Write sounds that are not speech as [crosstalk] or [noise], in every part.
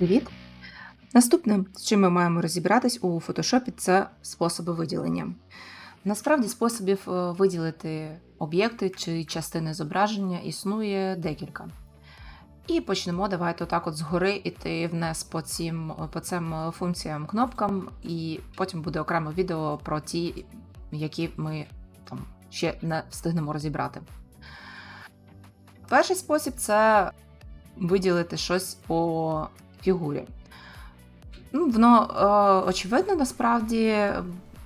Привіт! Наступне, з чим ми маємо розібратись у фотошопі, це способи виділення. Насправді, способів е, виділити об'єкти чи частини зображення існує декілька. І почнемо. Давайте отак от згори іти вниз по цим, по цим е, функціям кнопкам, і потім буде окреме відео про ті, які ми там ще не встигнемо розібрати. Перший спосіб це виділити щось по фігурі. Ну, Воно е, очевидно, насправді.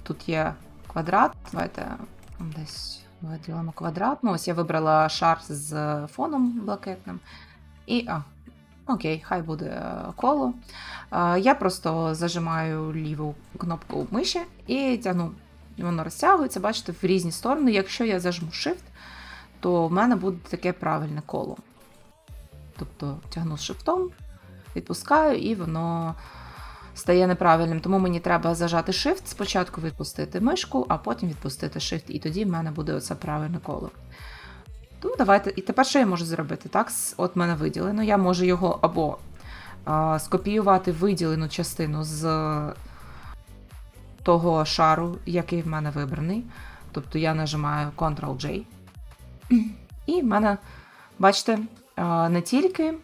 Тут є квадрат. Давайте десь виділимо квадрат. Ну, ось я вибрала шар з фоном блакитним. І. а, Окей, хай буде е, коло. Е, я просто зажимаю ліву кнопку миші і тягну. Воно розтягується, бачите, в різні сторони. Якщо я зажму Shift, то в мене буде таке правильне коло. Тобто тягну шифтом, відпускаю, і воно стає неправильним. Тому мені треба зажати Shift, спочатку відпустити мишку, а потім відпустити Shift, і тоді в мене буде оце правильне коло. Тому давайте, І тепер що я можу зробити? Так, От мене виділено. Я можу його або а, скопіювати виділену частину з того шару, який в мене вибраний. Тобто я нажимаю Ctrl-J. І в мене, бачите, не тільки,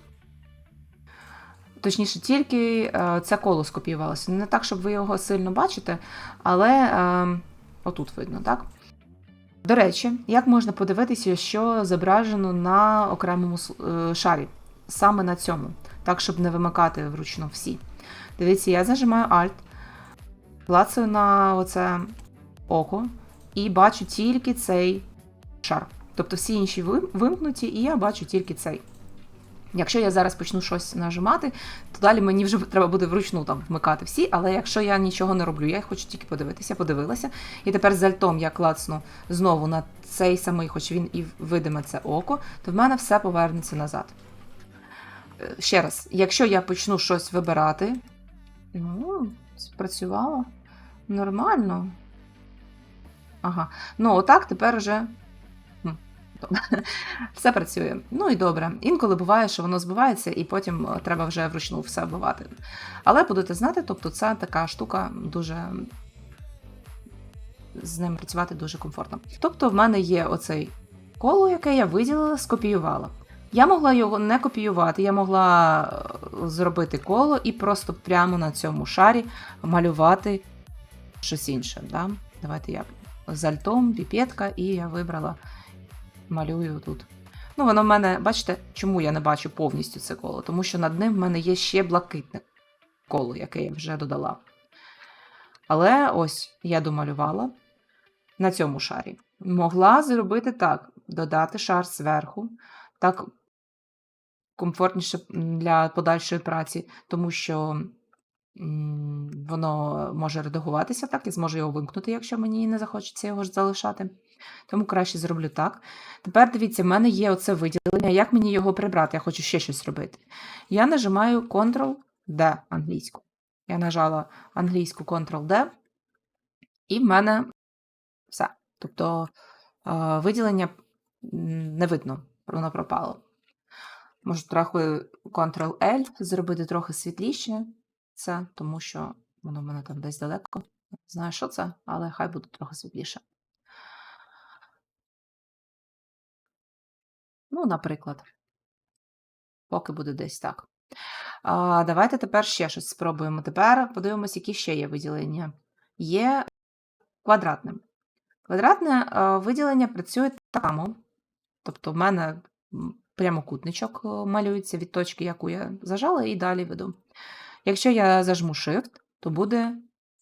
точніше, тільки це коло скопіювалося. Не так, щоб ви його сильно бачите, але отут видно, так? До речі, як можна подивитися, що зображено на окремому е, шарі, саме на цьому, так, щоб не вимикати вручну всі. Дивіться, я зажимаю Alt, клацаю на оце око і бачу тільки цей шар. Тобто всі інші вимкнуті, і я бачу тільки цей. Якщо я зараз почну щось нажимати, то далі мені вже треба буде вручну там вмикати всі, але якщо я нічого не роблю, я хочу тільки подивитися, подивилася. І тепер з альтом я клацну знову на цей самий, хоч він і видиме це око, то в мене все повернеться назад. Е, ще раз, якщо я почну щось вибирати, ну, спрацювало нормально. Ага. Ну, отак тепер вже [laughs] все працює. Ну і добре. Інколи буває, що воно збивається, і потім е, треба вже вручну все вбивати. Але будете знати, тобто це така штука дуже. З ним працювати дуже комфортно. Тобто, в мене є оцей коло, яке я виділила, скопіювала. Я могла його не копіювати, я могла е, зробити коло і просто прямо на цьому шарі малювати щось інше. Да? Давайте я з альтом, піпетка, і я вибрала малюю тут. Ну, воно в мене, бачите, чому я не бачу повністю це коло? Тому що над ним в мене є ще блакитне коло, яке я вже додала. Але ось я домалювала на цьому шарі. Могла зробити так: додати шар зверху, так комфортніше для подальшої праці, тому що воно може редагуватися так, і зможу його вимкнути, якщо мені не захочеться його ж залишати. Тому краще зроблю так. Тепер дивіться, в мене є оце виділення. Як мені його прибрати? Я хочу ще щось робити. Я нажимаю Ctrl-D англійську. Я нажала англійську Ctrl-D, і в мене все. Тобто виділення не видно, воно пропало. Можу трохи Ctrl-L, зробити трохи світліше це, тому що воно в мене там десь далеко. Не знаю, що це, але хай буде трохи світліше. Ну, наприклад, поки буде десь так. А, Давайте тепер ще щось спробуємо. Тепер подивимося, які ще є виділення. Є квадратним. Квадратне виділення працює так само. Тобто, в мене прямокутничок малюється від точки, яку я зажала, і далі веду. Якщо я зажму Shift, то буде,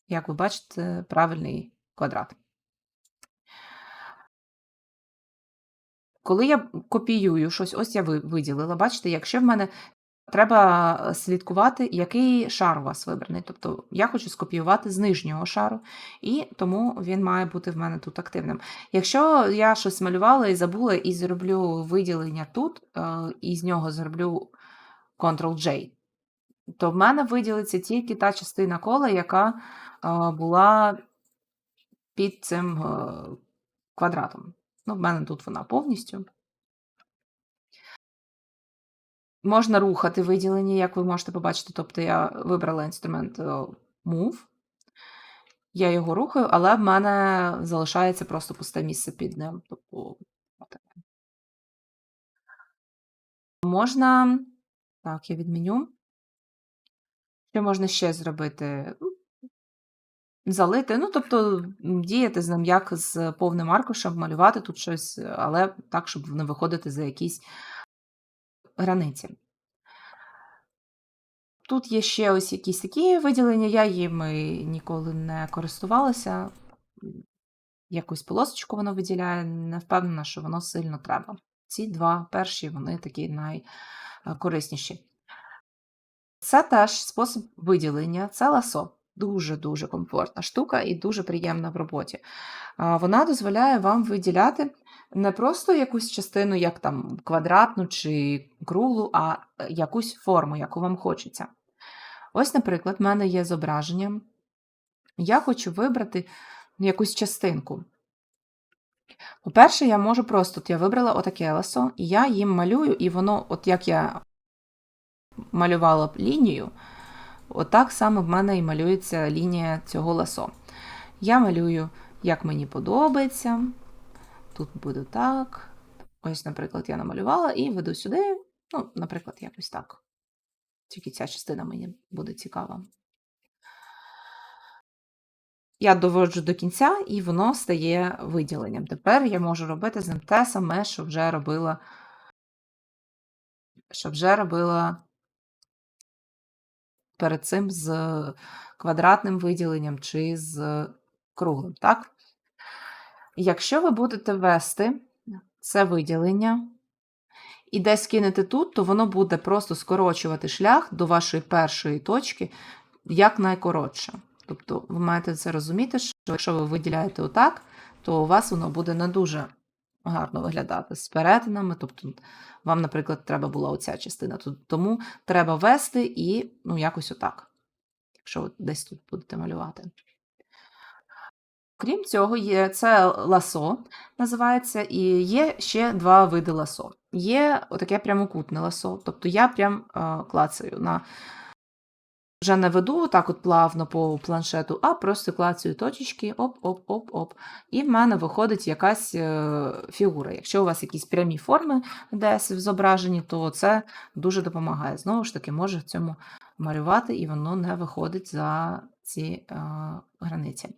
як ви бачите, правильний квадрат. Коли я копіюю щось, ось я виділила, бачите, якщо в мене треба слідкувати, який шар у вас вибраний. Тобто я хочу скопіювати з нижнього шару, і тому він має бути в мене тут активним. Якщо я щось малювала і забула, і зроблю виділення тут, е, і з нього зроблю Ctrl-J, то в мене виділиться тільки та частина кола, яка е, була під цим е, квадратом. Ну, в мене тут вона повністю. Можна рухати виділення, як ви можете побачити. Тобто я вибрала інструмент е, Move, я його рухаю, але в мене залишається просто пусте місце під ним. Тобто. Можна. Так, я відміню. Що можна ще зробити? Ну, Залити, ну, тобто діяти з ним як з повним аркушем, малювати тут щось, але так, щоб не виходити за якісь границі. Тут є ще ось якісь такі виділення, я їми ніколи не користувалася. Якусь полосочку воно виділяє, не впевнена, що воно сильно треба. Ці два перші, вони такі найкорисніші. Це теж спосіб виділення, це ласо. Дуже-дуже комфортна штука і дуже приємна в роботі. Вона дозволяє вам виділяти не просто якусь частину, як там квадратну чи круглу, а е, якусь форму, яку вам хочеться. Ось, наприклад, в мене є зображення. Я хочу вибрати якусь частинку. По-перше, я можу просто, от я вибрала отаке ласо, і я їм малюю, і воно, от як я малювала б лінію, отак само в мене і малюється лінія цього ласо. Я малюю, як мені подобається. Тут буде так. Ось, наприклад, я намалювала і веду сюди. Ну, наприклад, якось так. Тільки ця частина мені буде цікава. Я доводжу до кінця, і воно стає виділенням. Тепер я можу робити з ним те саме, що вже робила, що вже робила перед цим з квадратним виділенням чи з круглим. Так? Якщо ви будете ввести це виділення і десь кинете тут, то воно буде просто скорочувати шлях до вашої першої точки якнайкоротше. Тобто ви маєте це розуміти, що якщо ви виділяєте отак, то у вас воно буде не дуже гарно виглядати з перетинами. Тобто, вам, наприклад, треба була оця частина. Тому треба вести і ну, якось отак, якщо десь тут будете малювати. Крім цього, є це ласо, називається, і є ще два види ласо. Є отаке прямокутне ласо, тобто я прям е, клацаю на вже не веду так от плавно по планшету, а просто клацаю точечки, оп-оп-оп-оп. І в мене виходить якась е, фігура. Якщо у вас якісь прямі форми десь в зображенні, то це дуже допомагає. Знову ж таки, може в цьому малювати, і воно не виходить за ці е, границі.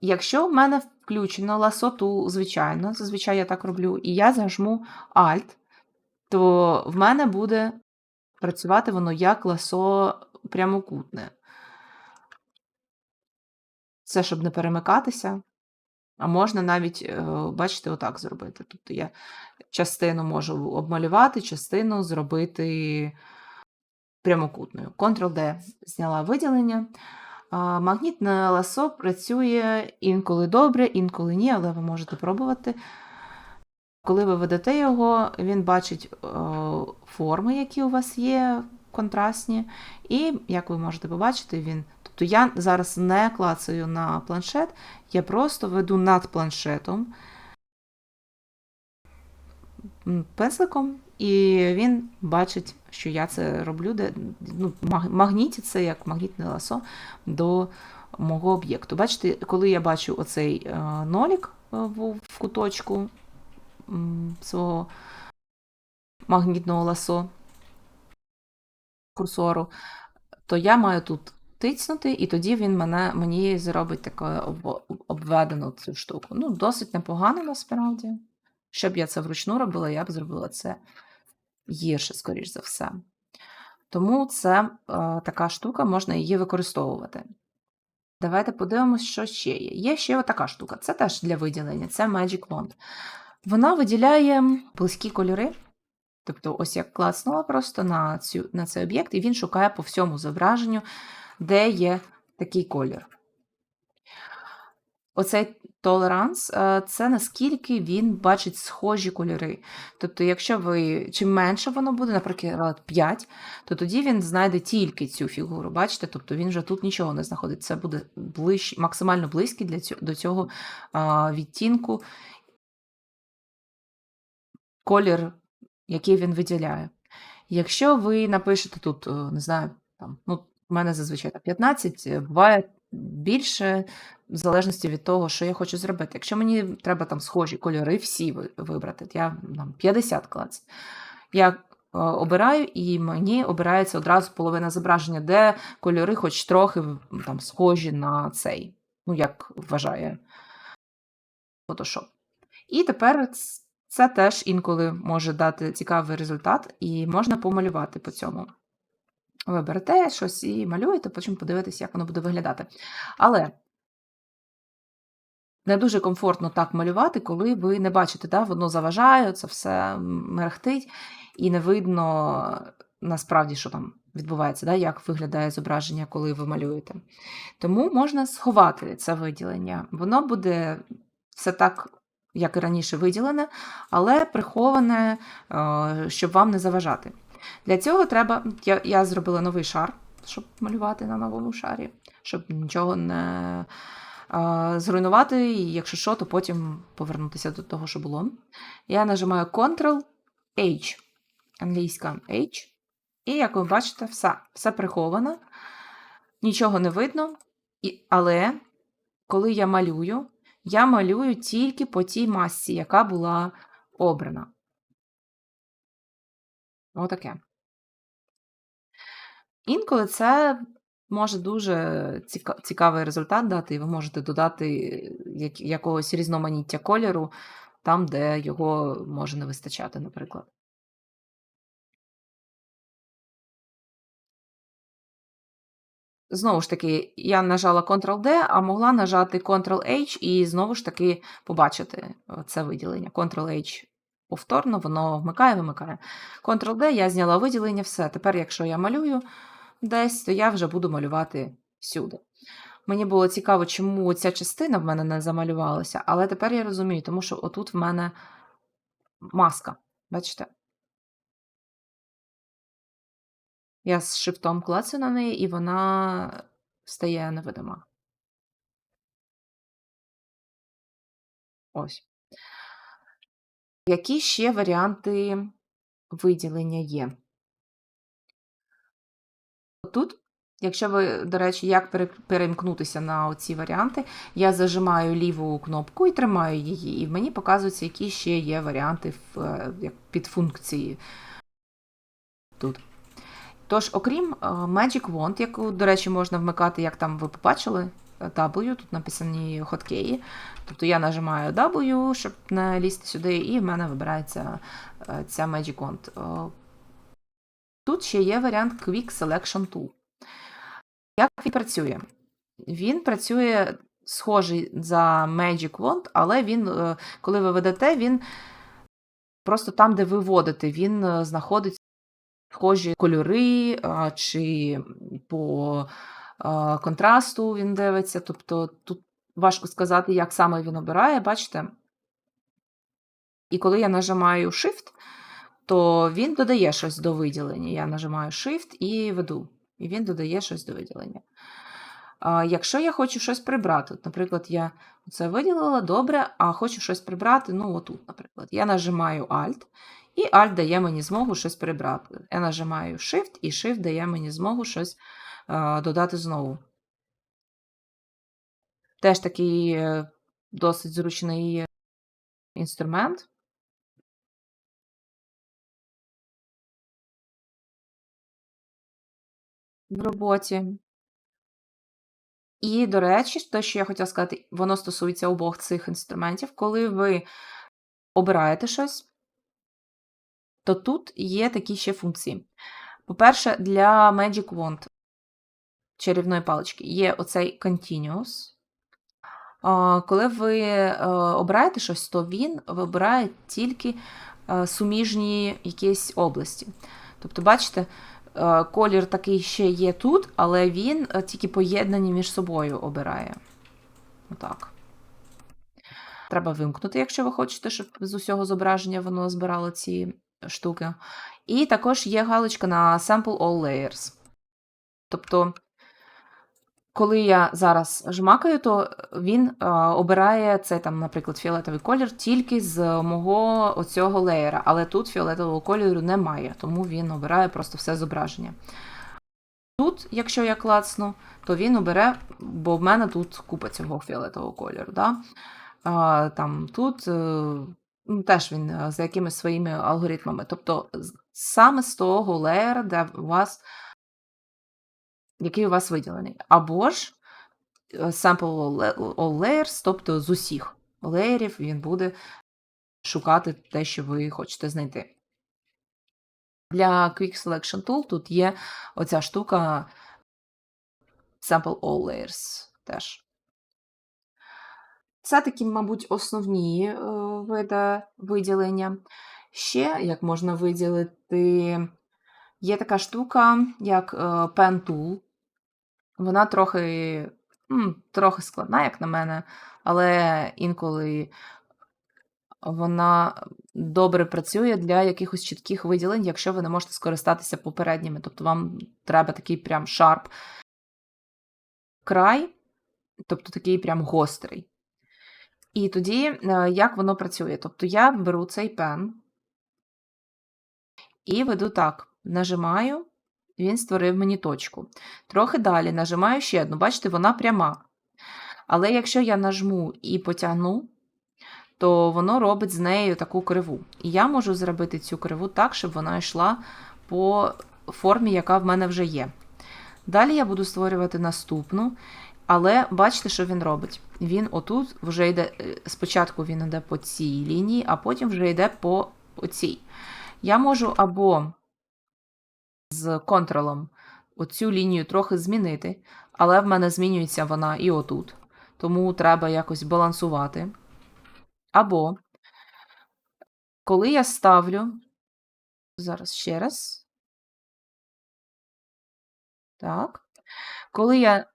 Якщо в мене включено ласоту, звичайно, зазвичай я так роблю, і я зажму Alt, то в мене буде працювати воно як ласо прямокутне. Це щоб не перемикатися. А можна навіть, е, бачите, отак зробити. Тобто я частину можу обмалювати, частину зробити прямокутною. Ctrl-D зняла виділення. Магнітне ласо працює інколи добре, інколи ні, але ви можете пробувати. Коли ви ведете його, він бачить е, форми, які у вас є, контрастні, і, як ви можете побачити, він. Тобто я зараз не клацаю на планшет, я просто веду над планшетом пензликом, і він бачить, що я це роблю, де ну, маг- це як магнітне ласо до мого об'єкту. Бачите, коли я бачу оцей е, нолік е, в, куточку свого магнітного ласо курсору, то я маю тут тицнути, і тоді він мене, мені зробить таку обведену цю штуку. Ну, досить непогано насправді. Щоб я це вручну робила, я б зробила це гірше, скоріш за все. Тому це е, така штука, можна її використовувати. Давайте подивимось, що ще є. Є ще така штука. Це теж для виділення, це Magic Wand. Вона виділяє близькі кольори. Тобто, ось як клацнула просто на, цю, на цей об'єкт, і він шукає по всьому зображенню, де є такий колір. Оцей толеранс е, це наскільки він бачить схожі кольори. Тобто, якщо ви чим менше воно буде, наприклад, 5, то тоді він знайде тільки цю фігуру. Бачите? Тобто він вже тут нічого не знаходить. Це буде ближ, максимально близький для цього, до цього відтінку. Колір який він виділяє. Якщо ви напишете тут, е, не знаю, там, ну, в мене зазвичай 15, е, буває більше, в залежності від того, що я хочу зробити. Якщо мені треба там схожі кольори, всі вибрати, я там 50 клац. Я е, обираю, і мені обирається одразу половина зображення, де кольори хоч трохи там схожі на цей, ну, як вважає Photoshop. І тепер це теж інколи може дати цікавий результат, і можна помалювати по цьому. Ви берете щось і малюєте, потім подивитися, як воно буде виглядати. Але не дуже комфортно так малювати, коли ви не бачите, да, воно заважає, це все мерехтить, і не видно насправді, що там відбувається, да, як виглядає зображення, коли ви малюєте. Тому можна сховати це виділення. Воно буде все так, як і раніше виділене, але приховане, е, щоб вам не заважати. Для цього треба. Я, я зробила новий шар, щоб малювати на новому шарі, щоб нічого не е, зруйнувати, і якщо що, то потім повернутися до того, що було. Я нажимаю Ctrl-H, англійська H, і як ви бачите, все, все приховано, нічого не видно, і, але коли я малюю, я малюю тільки по тій масці, яка була обрана. Отаке. Інколи це може дуже цікавий результат дати, і ви можете додати якогось різноманіття кольору там, де його може не вистачати, наприклад. Знову ж таки, я нажала Ctrl-D, а могла нажати Ctrl-H і знову ж таки побачити е, це виділення. Ctrl-H повторно, воно вмикає, вимикає. Ctrl-D, я зняла виділення, все. Тепер, якщо я малюю десь, то я вже буду малювати всюди. Мені було цікаво, чому ця частина в мене не замалювалася, але тепер я розумію, тому що отут в мене маска. Бачите? Я з шрифтом клацаю на неї, і вона стає невидима. Ось. Які ще варіанти виділення є? Тут, якщо ви, до речі, як перемкнутися на ці варіанти, я зажимаю ліву кнопку і тримаю її, і мені показуються, які ще є варіанти в, е, як підфункції тут. Тож, окрім е, Magic Wand, яку, до речі, можна вмикати, як там ви побачили, е, W, тут написані хоткеї. Тобто я нажимаю W, щоб не лізти сюди, і в мене вибирається е, ця Magic Wand. Тут ще є варіант Quick Selection Tool. Як він працює? Він працює схожий за Magic Wand, але він, коли ви ведете, він просто там, де ви вводите, він знаходить схожі кольори чи по контрасту він дивиться. Тобто тут важко сказати, як саме він обирає, бачите? І коли я нажимаю Shift, то він додає щось до виділення. Я нажимаю Shift і веду. І він додає щось до виділення. Якщо я хочу щось прибрати, от, наприклад, я це виділила добре, а хочу щось прибрати, ну, отут, наприклад, я нажимаю Alt, і Alt дає мені змогу щось прибрати. Я нажимаю Shift, і Shift дає мені змогу щось е, додати знову. Теж такий е, досить зручний інструмент. В роботі. І, до речі, те, що я хотіла сказати, воно стосується обох цих інструментів. Коли ви обираєте щось, то тут є такі ще функції. По-перше, для Magic Wand чарівної палички є оцей Continuous. Коли ви е, обираєте щось, то він вибирає тільки е, суміжні якісь області. Тобто, бачите, колір такий ще є тут, але він е, тільки поєднані між собою обирає. Отак. Треба вимкнути, якщо ви хочете, щоб з усього зображення воно збирало ці штуки. І також є галочка на Sample All Layers. Тобто Коли я зараз жмакаю, то він е, обирає цей там, наприклад, фіолетовий колір тільки з мого оцього леєра, але тут фіолетового кольору немає, тому він обирає просто все зображення. Тут, якщо я клацну, то він обере, бо в мене тут купа цього фіолетового кольору. Да? А, там, Тут е, ну, теж він е, за якимись своїми алгоритмами. Тобто саме з того леєра, де у вас, який у вас виділений. Або ж е, sample all layers, тобто з усіх леєрів він буде шукати те, що ви хочете знайти. Для Quick Selection Tool тут є оця штука Sample All Layers теж. Це такі, мабуть, основні е, види виділення. Ще, як можна виділити, є така штука, як е, Pen Tool. Вона трохи, м, трохи складна, як на мене, але інколи вона добре працює для якихось чітких виділень, якщо ви не можете скористатися попередніми. Тобто вам треба такий прям шарп край, тобто такий прям гострий. І тоді, е, як воно працює? Тобто я беру цей пен і веду так: нажимаю, він створив мені точку. Трохи далі нажимаю ще одну, бачите, вона пряма. Але якщо я нажму і потягну, то воно робить з нею таку криву. І я можу зробити цю криву так, щоб вона йшла по формі, яка в мене вже є. Далі я буду створювати наступну, але бачите, що він робить. Він отут вже йде, е, спочатку він йде по цій лінії, а потім вже йде по оцій. Я можу або з контролом оцю лінію трохи змінити, але в мене змінюється вона і отут. Тому треба якось балансувати. Або коли я ставлю, зараз ще раз. Так. Коли я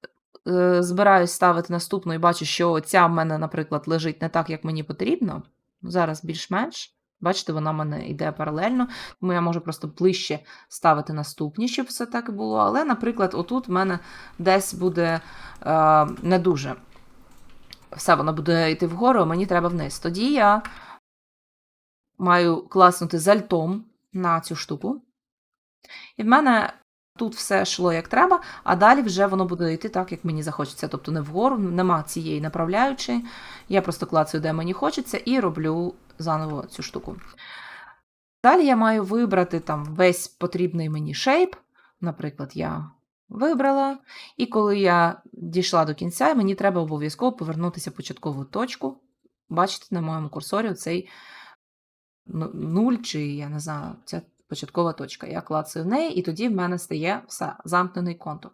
е, збираюсь ставити наступну і бачу, що ця в мене, наприклад, лежить не так, як мені потрібно, зараз більш-менш. Бачите, вона в мене йде паралельно, тому я можу просто ближче ставити наступні, щоб все так було. Але, наприклад, отут в мене десь буде е, не дуже. Все, воно буде йти вгору, а мені треба вниз. Тоді я маю класнути з альтом на цю штуку. І в мене тут все йшло як треба, а далі вже воно буде йти так, як мені захочеться. Тобто не вгору, нема цієї направляючої. Я просто клацаю, де мені хочеться, і роблю заново цю штуку. Далі я маю вибрати там весь потрібний мені шейп. Наприклад, я вибрала. І коли я дійшла до кінця, мені треба обов'язково повернутися в початкову точку. Бачите, на моєму курсорі цей нуль, чи я не знаю, ця початкова точка. Я клацаю в неї, і тоді в мене стає все, замкнений контур.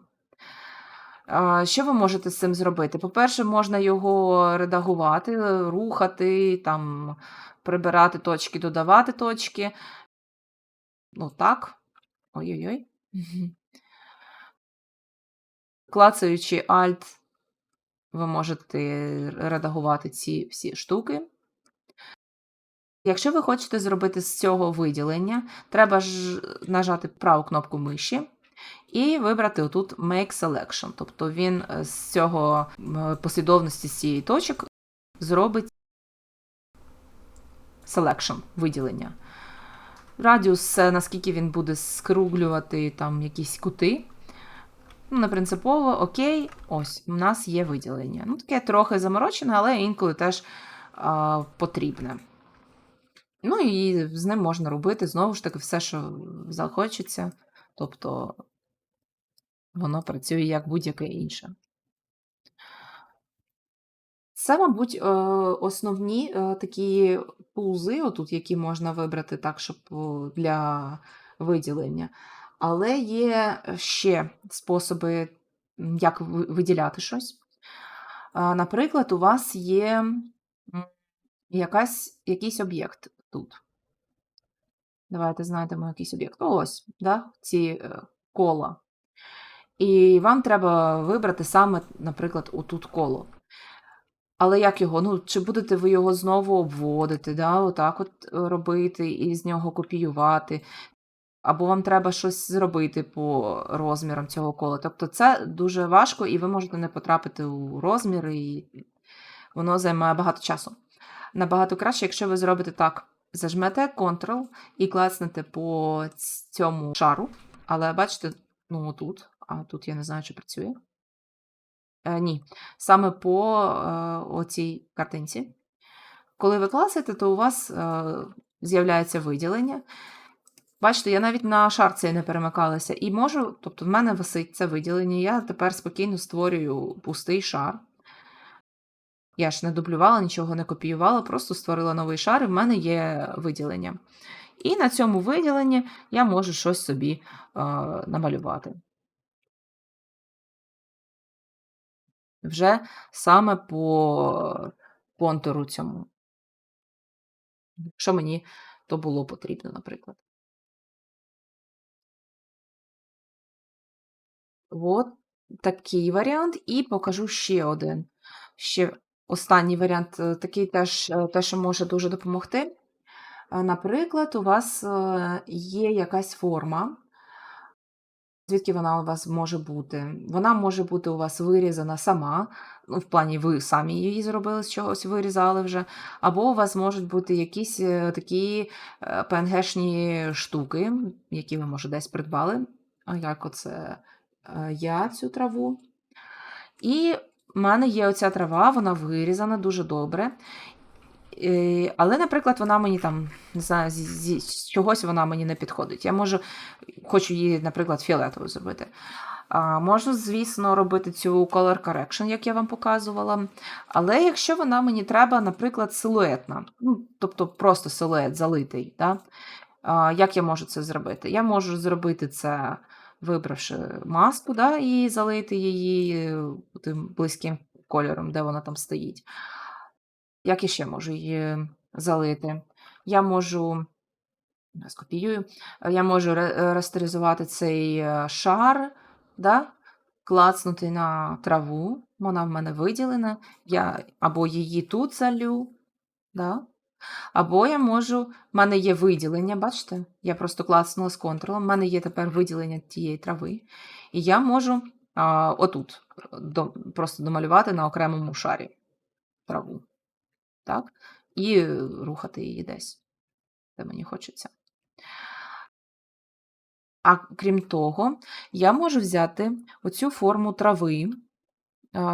Що ви можете з цим зробити? По-перше, можна його редагувати, рухати, там, прибирати точки, додавати точки. Ну так. Ой-ой-ой. [laughs] Клацаючи Alt, ви можете редагувати ці всі штуки. Якщо ви хочете зробити з цього виділення, треба ж нажати праву кнопку миші і вибрати отут Make Selection. Тобто він е, з цього послідовності з цієї точок зробить selection, виділення. Радіус це наскільки він буде скруглювати там якісь кути. Ну, не принципово, окей, ось, у нас є виділення. Ну, таке трохи заморочене, але інколи теж а, потрібне. Ну і з ним можна робити знову ж таки все, що захочеться. Тобто воно працює як будь-яке інше. Це, мабуть, е, основні е, такі пулзи, отут, які можна вибрати так, щоб для виділення. Але є ще способи, як виділяти щось. Наприклад, у вас є якась, якийсь об'єкт тут. Давайте знайдемо якийсь об'єкт. Ось, да, ці е, кола. І вам треба вибрати саме, наприклад, отут коло. Але як його? Ну, чи будете ви його знову обводити, да, отак от е, робити і з нього копіювати? або вам треба щось зробити по розмірам цього кола. Тобто це дуже важко, і ви можете не потрапити у розмір, і воно займає багато часу. Набагато краще, якщо ви зробите так: зажмете Ctrl і клацнете по цьому шару. Але бачите, ну тут, а тут я не знаю, чи працює. Е, Ні, саме по е, оцій картинці. Коли ви класите, то у вас е, з'являється виділення. Бачите, я навіть на шар цей не перемикалася. І можу, тобто в мене висить це виділення, я тепер спокійно створюю пустий шар. Я ж не дублювала, нічого не копіювала, просто створила новий шар, і в мене є виділення. І на цьому виділенні я можу щось собі е, намалювати. Вже саме по контуру цьому. Що мені то було потрібно, наприклад. От такий варіант, і покажу ще один. Ще останній варіант, е, такий теж е, те, може дуже допомогти. Е, Наприклад, у вас є якась форма, звідки вона у вас може бути? Вона може бути у вас вирізана сама, ну, в плані ви самі її зробили, з чогось вирізали вже, або у вас можуть бути якісь е, такі е, PNG-шні штуки, які ви, може, десь придбали. Як оце е, я цю траву. І в мене є оця трава, вона вирізана дуже добре. Але, наприклад, вона мені там, не знаю, з, з, з чогось вона мені не підходить. Я можу, хочу її, наприклад, фіолетовою зробити. А, Можу, звісно, робити цю color correction, як я вам показувала. Але якщо вона мені треба, наприклад, силуетна, ну, тобто просто силует залитий, да? а, як я можу це зробити? Я можу зробити це, вибравши маску, да, і залити її е, тим близьким кольором, де вона там стоїть. Як я ще можу її залити? Я можу, скопіюю, я можу растеризувати цей е, шар, да? клацнути на траву, вона в мене виділена, я або її тут залю, да? або я можу, в мене є виділення, бачите? Я просто клацнула з контролем, в мене є тепер виділення тієї трави, і я можу а, отут до, просто домалювати на окремому шарі траву так? І рухати її десь, де мені хочеться. А крім того, я можу взяти оцю форму трави,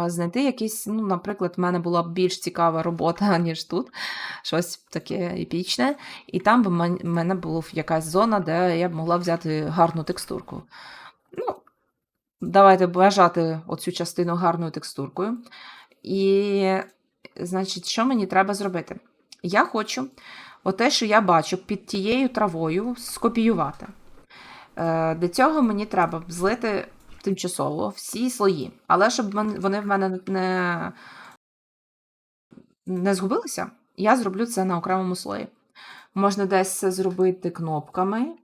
знайти якийсь, ну, наприклад, в мене була б більш цікава робота, [laughs] ніж тут, щось таке епічне, і там б в мене була якась зона, де я б могла взяти гарну текстурку. Ну, Давайте вважати оцю частину гарною текстуркою. І Значить, що мені треба зробити? Я хочу оте, що я бачу під тією травою, скопіювати. Е, Для цього мені треба злити тимчасово всі слої. Але щоб вони в мене не не згубилися, я зроблю це на окремому слої. Можна десь це зробити кнопками,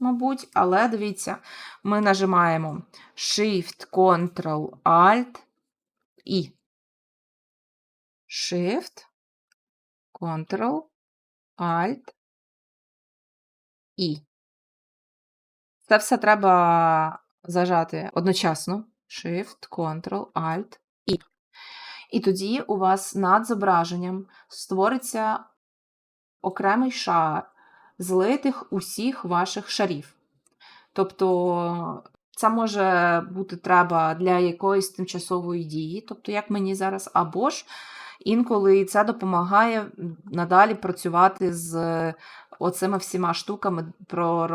мабуть, але дивіться, ми нажимаємо Shift, Ctrl, Alt і. Shift, Ctrl, Alt, І. Це все треба зажати одночасно. Shift, Ctrl, Alt, І. І тоді у вас над зображенням створиться окремий шар злитих усіх ваших шарів. Тобто, це може бути треба для якоїсь тимчасової дії, тобто, як мені зараз, або ж інколи це допомагає надалі працювати з оцими всіма штуками про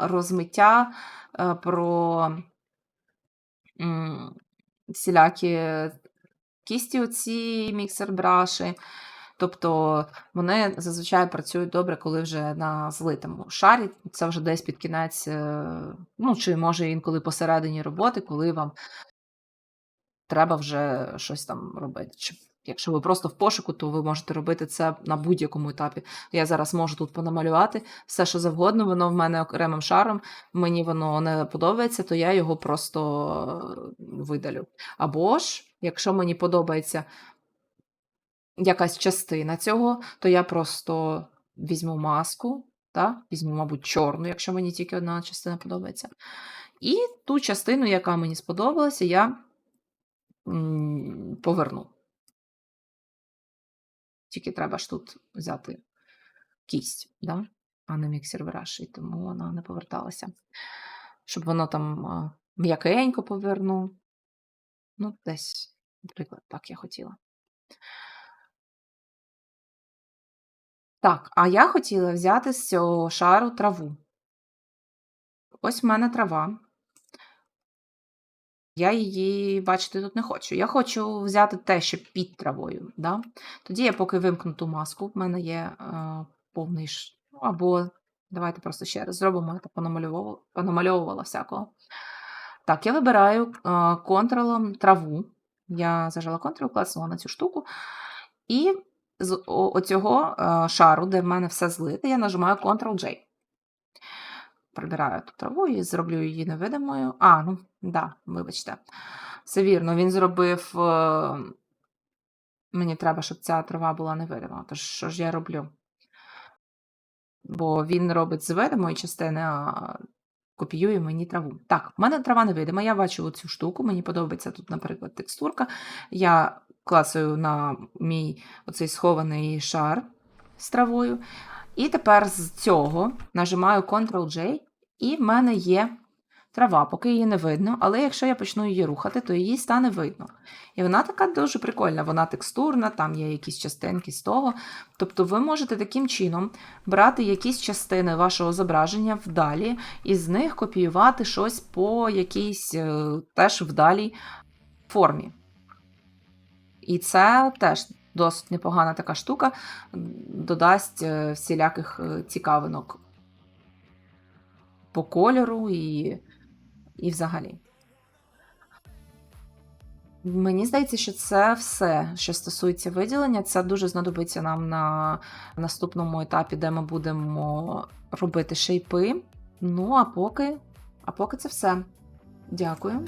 розмиття, е, про всілякі кісті, оці міксер-браші. Тобто вони зазвичай працюють добре, коли вже на злитому шарі. Це вже десь під кінець, е, ну чи може інколи посередині роботи, коли вам треба вже щось там робити. Якщо ви просто в пошуку, то ви можете робити це на будь-якому етапі. Я зараз можу тут понамалювати все, що завгодно, воно в мене окремим шаром, мені воно не подобається, то я його просто видалю. Або ж, якщо мені подобається якась частина цього, то я просто візьму маску, Та? Візьму, мабуть, чорну, якщо мені тільки одна частина подобається. І ту частину, яка мені сподобалася, я поверну. Тільки треба ж тут взяти кість, да? а не міксер вираж, і тому вона не поверталася. Щоб воно там м'якенько поверну. Ну, десь, наприклад, так я хотіла. Так, а я хотіла взяти з цього шару траву. Ось в мене трава. Я її бачити тут не хочу. Я хочу взяти те, що під травою. Да? Тоді я поки вимкну ту маску, в мене є е, повний ну, або давайте просто ще раз зробимо, я понамальовувала, всякого. Так, я вибираю е, контролом траву. Я зажала контрол, класнула на цю штуку. І з оцього е, шару, де в мене все злите, я нажимаю Ctrl-J. Прибираю ту траву і зроблю її невидимою. А, ну, да, вибачте. Все вірно, він зробив. Мені треба, щоб ця трава була невидима. Тож що ж я роблю? Бо він робить з видимої частини, а копіює мені траву. Так, в мене трава невидима, я бачу цю штуку, мені подобається тут, наприклад, текстурка. Я клацаю на мій оцей схований шар з травою. І тепер з цього нажимаю Ctrl-J, і в мене є трава, поки її не видно, але якщо я почну її рухати, то її стане видно. І вона така дуже прикольна, вона текстурна, там є якісь частинки з того. Тобто ви можете таким чином брати якісь частини вашого зображення вдалі і з них копіювати щось по якійсь е, теж вдалій формі. І це теж досить непогана така штука, додасть е, всіляких е, цікавинок по кольору і, і взагалі. Мені здається, що це все, що стосується виділення. Це дуже знадобиться нам на наступному етапі, де ми будемо робити шейпи. Ну, а поки, а поки це все. Дякую.